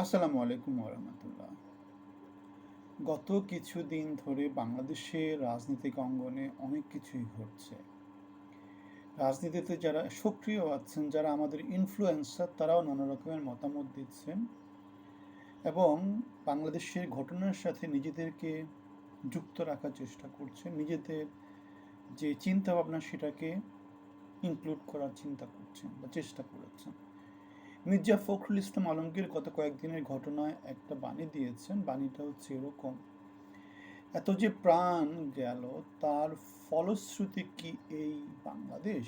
আসসালামু আলাইকুম রহমতুল্লাহ গত কিছুদিন ধরে বাংলাদেশের রাজনৈতিক অঙ্গনে অনেক কিছুই ঘটছে। রাজনীতিতে যারা সক্রিয় আছেন, যারা আমাদের ইনফ্লুয়েন্সার তারাও নানা রকমের মতামত দিচ্ছেন এবং বাংলাদেশের ঘটনার সাথে নিজেদেরকে যুক্ত রাখার চেষ্টা করছেন। নিজেদের যে চিন্তা ভাবনা সেটাকে ইনক্লুড করার চিন্তা করছেন বা চেষ্টা করেছেন। মির্জা ফখরুল ইসলাম আলমগীর গত কয়েকদিনের ঘটনায় একটা বাণী দিয়েছেন। বাণীটা হচ্ছে এরকম, এত যে প্রাণ গেল, তার ফলশ্রুতি কি এই বাংলাদেশ?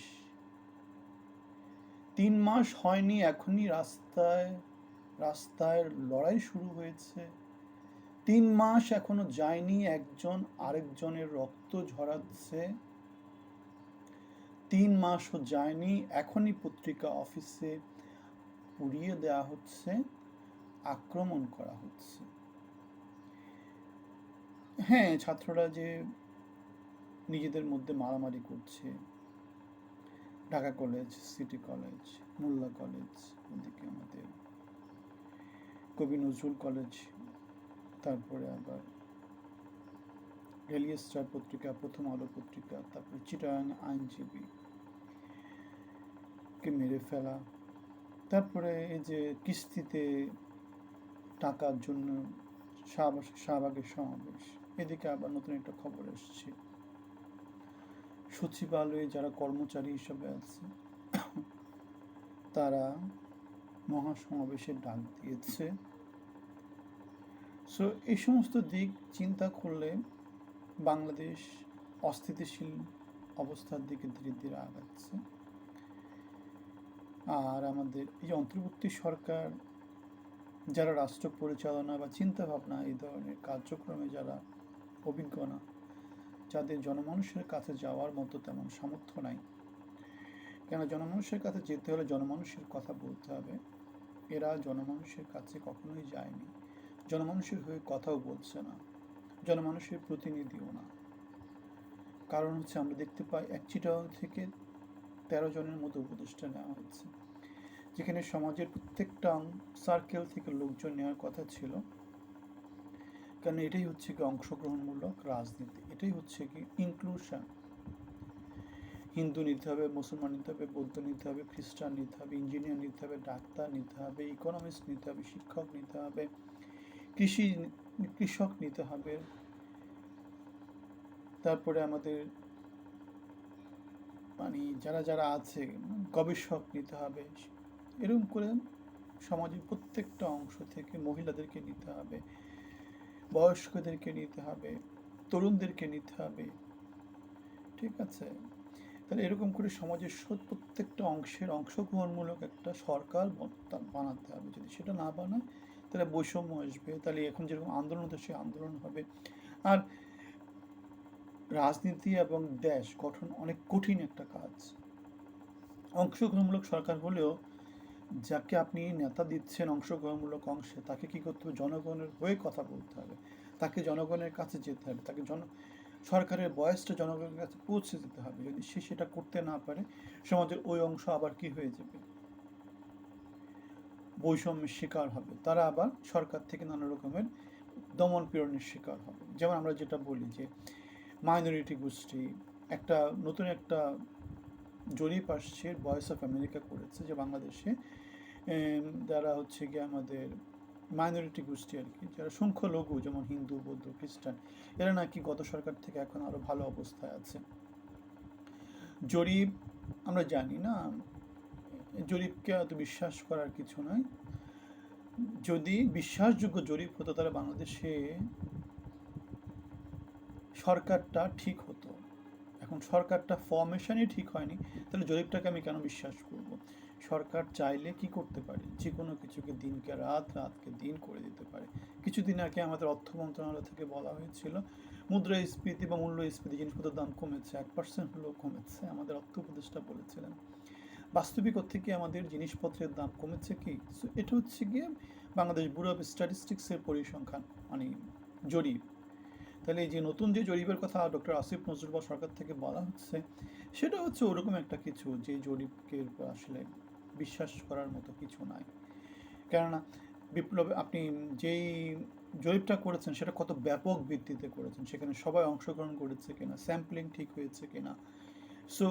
তিন মাস হয়নি, এখনই রাস্তায় রাস্তায় লড়াই শুরু হয়েছে। তিন মাস এখনও যায়নি, একজন আরেকজনের রক্ত ঝরাচ্ছে। তিন মাসও যায়নি, এখনই পত্রিকা অফিসে পুড়িয়ে দেওয়া হচ্ছে, আক্রমণ করা হচ্ছে। হ্যাঁ ছাত্ররা যে নিজেদের মধ্যে মারামারি করছে, Dhaka college, city college, Molla college, ওদিকে আমাদের কবি নজরুল কলেজ, তারপরে আবার রেলিয়া স্টার পত্রিকা, প্রথম আলো পত্রিকা, তারপরে চিটাং আইনজীবী কে মেরে ফেলা তারপরে এই যে কিস্তিতে টাকার জন্য শাহবাগ, শাহবাগের সমাবেশ। এদিকে আবার নতুন একটা খবর এসছে। সচিবালয়ে যারা কর্মচারী হিসাবে আছে, তারা মহাসমাবেশের ডাক দিয়েছে। সো এই সমস্ত দিক চিন্তা করলে বাংলাদেশ অস্থিতিশীল অবস্থার দিকে ধীরে ধীরে আগাচ্ছে। আর আমাদের এই যে অন্তর্বর্তী সরকার, যারা রাষ্ট্র পরিচালনা বা চিন্তা ভাবনা এই ধরনের কার্যক্রমে যারা অভিজ্ঞ না, যাদের জনমানুষের কাছে যাওয়ার মতো তেমন সামর্থ্য নাই। কেন জনমানুষের কাছে যেতে হলে জনমানুষের কথা বলতে হবে। এরা জনমানুষের কাছে কখনোই যায়নি। জনমানুষের হয়ে কথাও বলছে না। জনমানুষের প্রতিনিধিও না। কারণ হচ্ছে আমরা দেখতে পাই এক থেকে তেরো জনের মতো উপদেষ্টা নেওয়া হয়েছে যেখানে সমাজের প্রত্যেকটা সার্কেল থেকে লোকজন নেওয়ার কথা ছিল। কারণ এটাই হচ্ছে কি অংশগ্রহণমূলক রাজনীতি? এটাই হচ্ছে কি ইনক্লুশন হিন্দু নিতে হবে, মুসলমান নিতে হবে, বৌদ্ধ নিতে হবে, খ্রিস্টান নিতে হবে ইঞ্জিনিয়ার নিতে হবে, ডাক্তার নিতে হবে ইকোনমিস্ট নিতে হবে, শিক্ষক নিতে হবে, কৃষি কৃষক নিতে হবে। তারপরে আমাদের মানে যারা যারা আছে, গবেষক নিতে হবে। এরকম করে সমাজের প্রত্যেকটা অংশ থেকে মহিলাদেরকে নিতে হবে, বয়স্কদেরকে নিতে হবে, তরুণদেরকে নিতে হবে। ঠিক আছে? তাহলে এরকম করে সমাজের প্রত্যেকটা অংশের অংশগ্রহণমূলক একটা সরকার বানাতে হবে। যদি সেটা না বানায়, তাহলে বৈষম্য আসবে। তাহলে এখন যেরকম আন্দোলন হতো সেই আন্দোলন হবে। আর রাজনীতি এবং দেশ গঠন অনেক কঠিন একটা কাজ। অংশগ্রহণমূলক সরকার হলেও যাকে আপনি নেতা দিচ্ছেন অংশগ্রহণমূলক অংশে, তাকে কি করতে হবে? জনগণের হয়ে কথা বলতে হবে। তাকে জনগণের কাছে যেতে হবে। তাকে জন সরকারের বয়সটা জনগণের কাছে পৌঁছে দিতে হবে। যদি সে সেটা করতে না পারে, সমাজের ওই অংশ আবার কি হয়ে যাবে? বৈষম্যের শিকার হবে। তারা আবার সরকার থেকে নানা রকমের দমন পীড়নের শিকার হবে। যেমন আমরা যেটা বলি যে মাইনরিটি গোষ্ঠী একটা নতুন একটা জরিপ আসছে ভয়েস অফ আমেরিকা করেছে যে বাংলাদেশে যারা হচ্ছে গিয়ে আমাদের মাইনরিটি গোষ্ঠী আর কি, যারা সংখ্যালঘু যেমন হিন্দু, বৌদ্ধ, খ্রিস্টান, এরা নাকি গত সরকার থেকে এখন আরও ভালো অবস্থায় আছে। জরিপ আমরা জানি না, জরিপকে এত বিশ্বাস করার কিছু নয় যদি বিশ্বাসযোগ্য জরিপ হতো তাহলে বাংলাদেশে সরকারটা ঠিক হতো। এখন সরকারটা ফর্মেশনই ঠিক হয়নি, তাহলে জরিপটাকে আমি কেন বিশ্বাস করব? সরকার চাইলে কি করতে পারে? যে কোনো কিছুকে দিনকে রাত, রাতকে দিন করে দিতে পারে। কিছুদিন আগে আমাদের অর্থ মন্ত্রণালয় থেকে বলা হয়েছিল মুদ্রাস্ফীতি বা মূল্যস্ফীতি জিনিসপত্রের দাম কমেছে, এক পার্সেন্ট হলেও কমেছে, আমাদের অর্থ উপদেষ্টা বলেছিলেন। বাস্তবিক থেকে আমাদের জিনিসপত্রের দাম কমেছে কি? এটা হচ্ছে গিয়ে বাংলাদেশ ব্যুরো অফ স্ট্যাটিস্টিক্সের পরিসংখ্যান মানে জরিপ। তাহলে এই যে নতুন যে জরিপের কথা ডক্টর আসিফ নজরুল সরকার থেকে বলা হচ্ছে, সেটা হচ্ছে ওরকম একটা কিছু যে জরিপকে আসলে বিশ্বাস করার মতো কিছু নাই। কেননা বিপ্লব, আপনি যেই জরিপটা করেছেন সেটা কত ব্যাপক ভিত্তিতে করেছেন, সেখানে সবাই অংশগ্রহণ করেছে কিনা স্যাম্পলিং ঠিক হয়েছে কিনা। সো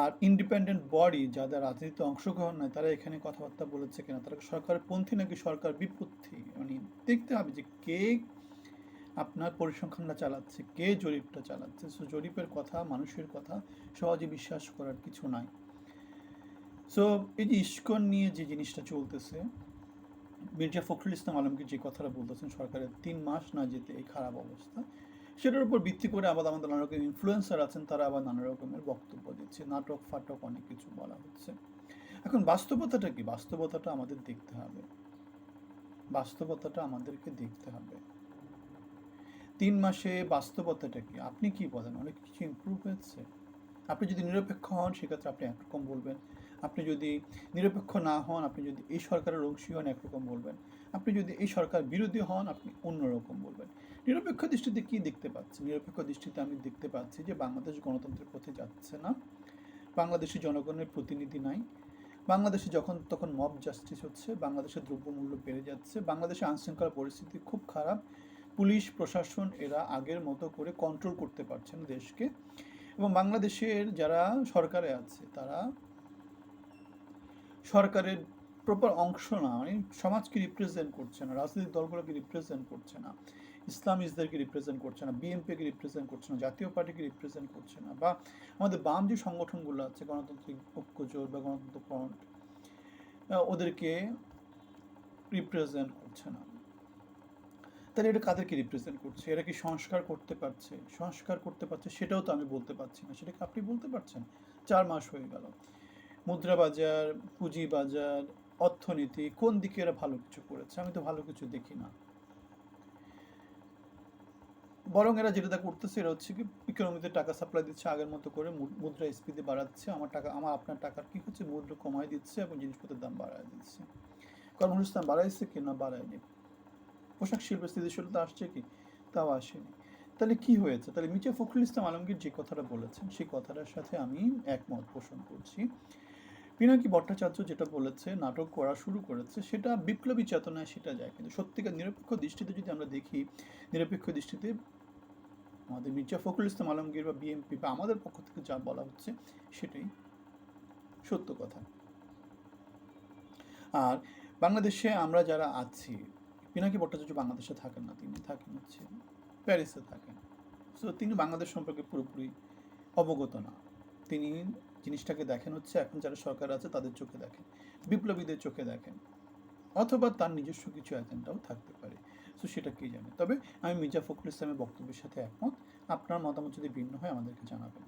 আর ইন্ডিপেন্ডেন্ট বডি যাদের রাজনীতিতে অংশগ্রহণ নয় তারা এখানে কথাবার্তা বলেছে কিনা, তারা সরকারের পন্থী নাকি সরকার বিপত্তি মানে দেখতে হবে যে কে আপনার পরিসংখ্যানটা চালাচ্ছে, কে জরিপটা চালাচ্ছে? সো জরিপের কথা, মানুষের কথা সহজে বিশ্বাস করার কিছু নাই। সো এই যে ইস্কন নিয়ে যে জিনিসটা চলতেছে, মির্জা ফখরুল ইসলাম আলমকে যে কথাটা বলতেছেন সরকারের, তিন মাস না যেতে এই খারাপ অবস্থা। সেটার উপর ভিত্তি করে আবার আমাদের নানা রকম ইনফ্লুয়েন্সার আছেন, তারা আবার নানা রকমের বক্তব্য দিচ্ছে, নাটক ফাটক অনেক কিছু বলা হচ্ছে। এখন বাস্তবতাটা কি? বাস্তবতাটা আমাদের দেখতে হবে। বাস্তবতাটা আমাদেরকে দেখতে হবে। তিন মাসে বাস্তবতাটা কি? আপনি কি বলেন? অনেক কিছু ইমপ্রুভ হয়েছে। আপনি যদি নিরপেক্ষ হন, সেক্ষেত্রে আপনি একরকম বলবেন। আপনি যদি নিরপেক্ষ না হন, আপনি যদি এই সরকারের অংশী হন, একরকম বলবেন। আপনি যদি এই সরকার বিরোধী হন, আপনি অন্যরকম বলবেন। নিরপেক্ষ দৃষ্টিতে কি দেখতে পাচ্ছি? নিরপেক্ষ দৃষ্টিতে আমি দেখতে পাচ্ছি যে বাংলাদেশ গণতন্ত্রের পথে যাচ্ছে না। বাংলাদেশি জনগণের প্রতিনিধি নাই। বাংলাদেশে যখন তখন মব জাস্টিস হচ্ছে, বাংলাদেশের দ্রব্যমূল্য বেড়ে যাচ্ছে বাংলাদেশে আইনশৃঙ্খলা পরিস্থিতি খুব খারাপ। পুলিশ, প্রশাসন এরা আগের মতো করে কন্ট্রোল করতে পারছে না দেশকে। এবং বাংলাদেশের যারা সরকারে আছে, তারা সরকারের প্রপার অংশ না মানে সমাজকে রিপ্রেজেন্ট করছে না, রাজনৈতিক দলগুলোকে রিপ্রেজেন্ট করছে না ইসলামিস্টদেরকে রিপ্রেজেন্ট করছে না বিএনপিকে রিপ্রেজেন্ট করছে না, জাতীয় পার্টিকে রিপ্রেজেন্ট করছে না, বা আমাদের বাম যে সংগঠনগুলো আছে, গণতান্ত্রিক ঐক্যজোট বা গণতন্ত্র ফ্রন্ট ওদেরকে রিপ্রেজেন্ট করছে না। তাহলে এটা কাদেরকে রিপ্রেজেন্ট করছে? এরা কি সংস্কার করতে পারছে? সংস্কার করতে পারছে সেটাও তো আমি বলতে পারছি না। সেটা কি আপনি বলতে পারছেন? চার মাস হয়ে গেল। মুদ্রা বাজার, পুঁজি বাজার, অর্থনীতি, কোন দিকে এরা ভালো কিছু করেছে? আমি তো ভালো কিছু দেখি না। বরং এরা যেটা করতেছে, এরা হচ্ছে কি ইকোনমিতে টাকা সাপ্লাই দিচ্ছে, আগের মতো করে মুদ্রা স্ফীতি বাড়াচ্ছে। আমার টাকা, আমার, আপনার টাকার কি হচ্ছে? মুদ্রা কমায় দিচ্ছে এবং জিনিসপত্রের দাম বাড়ায় দিচ্ছে। কর্মসংস্থান বাড়াইছে কি না বাড়ায়নি। পোশাক শিল্পের স্থিতিশীলতা আসছে কি? তাও আসেনি। তাহলে কি হয়েছে? তাহলে মির্জা ফখরুল ইসলাম আলমগীর যে কথাটা বলেছেন, সেই কথাটার সাথে আমি একমত পোষণ করছি। পিনাকি ভট্টাচার্য যেটা বলেছে, নাটক করা শুরু করেছে, সেটা বিপ্লবী চেতনায় সেটা যায়। কিন্তু সত্যিকার নিরপেক্ষ দৃষ্টিতে যদি আমরা দেখি, নিরপেক্ষ দৃষ্টিতে আমাদের মির্জা ফখরুল ইসলাম আলমগীর বা বিএনপি বা আমাদের পক্ষ থেকে যা বলা হচ্ছে, সেটাই সত্য কথা। আর বাংলাদেশে আমরা যারা আছি পিনাকি ভট্টাচার্য বাংলাদেশে থাকেন না, তিনি থাকেন হচ্ছে প্যারিসে থাকেন। সো তিনি বাংলাদেশ সম্পর্কে পুরোপুরি অবগত না। তিনি জিনিসটাকে দেখেন হচ্ছে, এখন যারা সরকার আছে তাদের চোখে দেখেন, বিপ্লবীদের চোখে দেখেন, অথবা তার নিজস্ব কিছু এজেন্ডাও থাকতে পারে। সো সেটা কে জানে? তবে আমি মির্জা ফখরুল ইসলামের বক্তব্যের সাথে একমত। আপনার মতামত যদি ভিন্ন হয় আমাদেরকে জানাবেন।